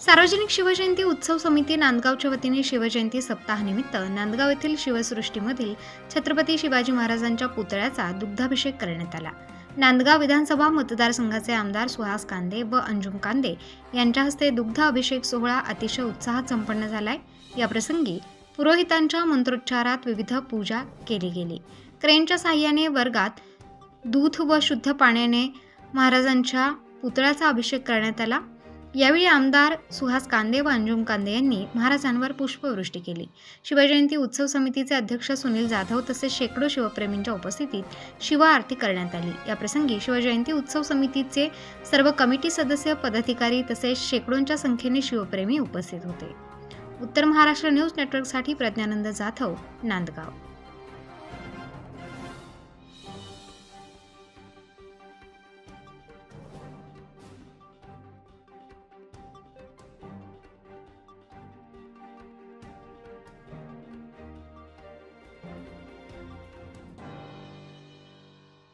सार्वजनिक शिवजयंती उत्सव समिती नांदगावच्या वतीने शिवजयंती सप्ताहानिमित्त नांदगाव येथील शिवसृष्टीमधील छत्रपती शिवाजी महाराजांच्या पुतळ्याचा दुग्धाभिषेक करण्यात आला. नांदगाव विधानसभा मतदारसंघाचे आमदार सुहास कांदे व अंजुम कांदे यांच्या हस्ते दुग्ध अभिषेक सोहळा अतिशय उत्साहात संपन्न झालाय. या प्रसंगी पुरोहितांच्या मंत्रोच्चारात विविध पूजा केली गेली. क्रेनच्या साह्याने वर्गात दूध व शुद्ध पाण्याने महाराजांच्या पुतळ्याचा अभिषेक करण्यात आला. यावेळी आमदार सुहास कांदे व अंजुम कांदे यांनी महाराजांवर पुष्पवृष्टी केली. शिवजयंती उत्सव समितीचे अध्यक्ष सुनील जाधव तसेच शेकडो शिवप्रेमींच्या उपस्थितीत शिव आरती करण्यात आली. याप्रसंगी शिवजयंती उत्सव समितीचे सर्व कमिटी सदस्य पदाधिकारी तसेच शेकडोंच्या संख्येने शिवप्रेमी उपस्थित होते. उत्तर महाराष्ट्र न्यूज नेटवर्कसाठी प्रज्ञानंद जाधव नांदगाव.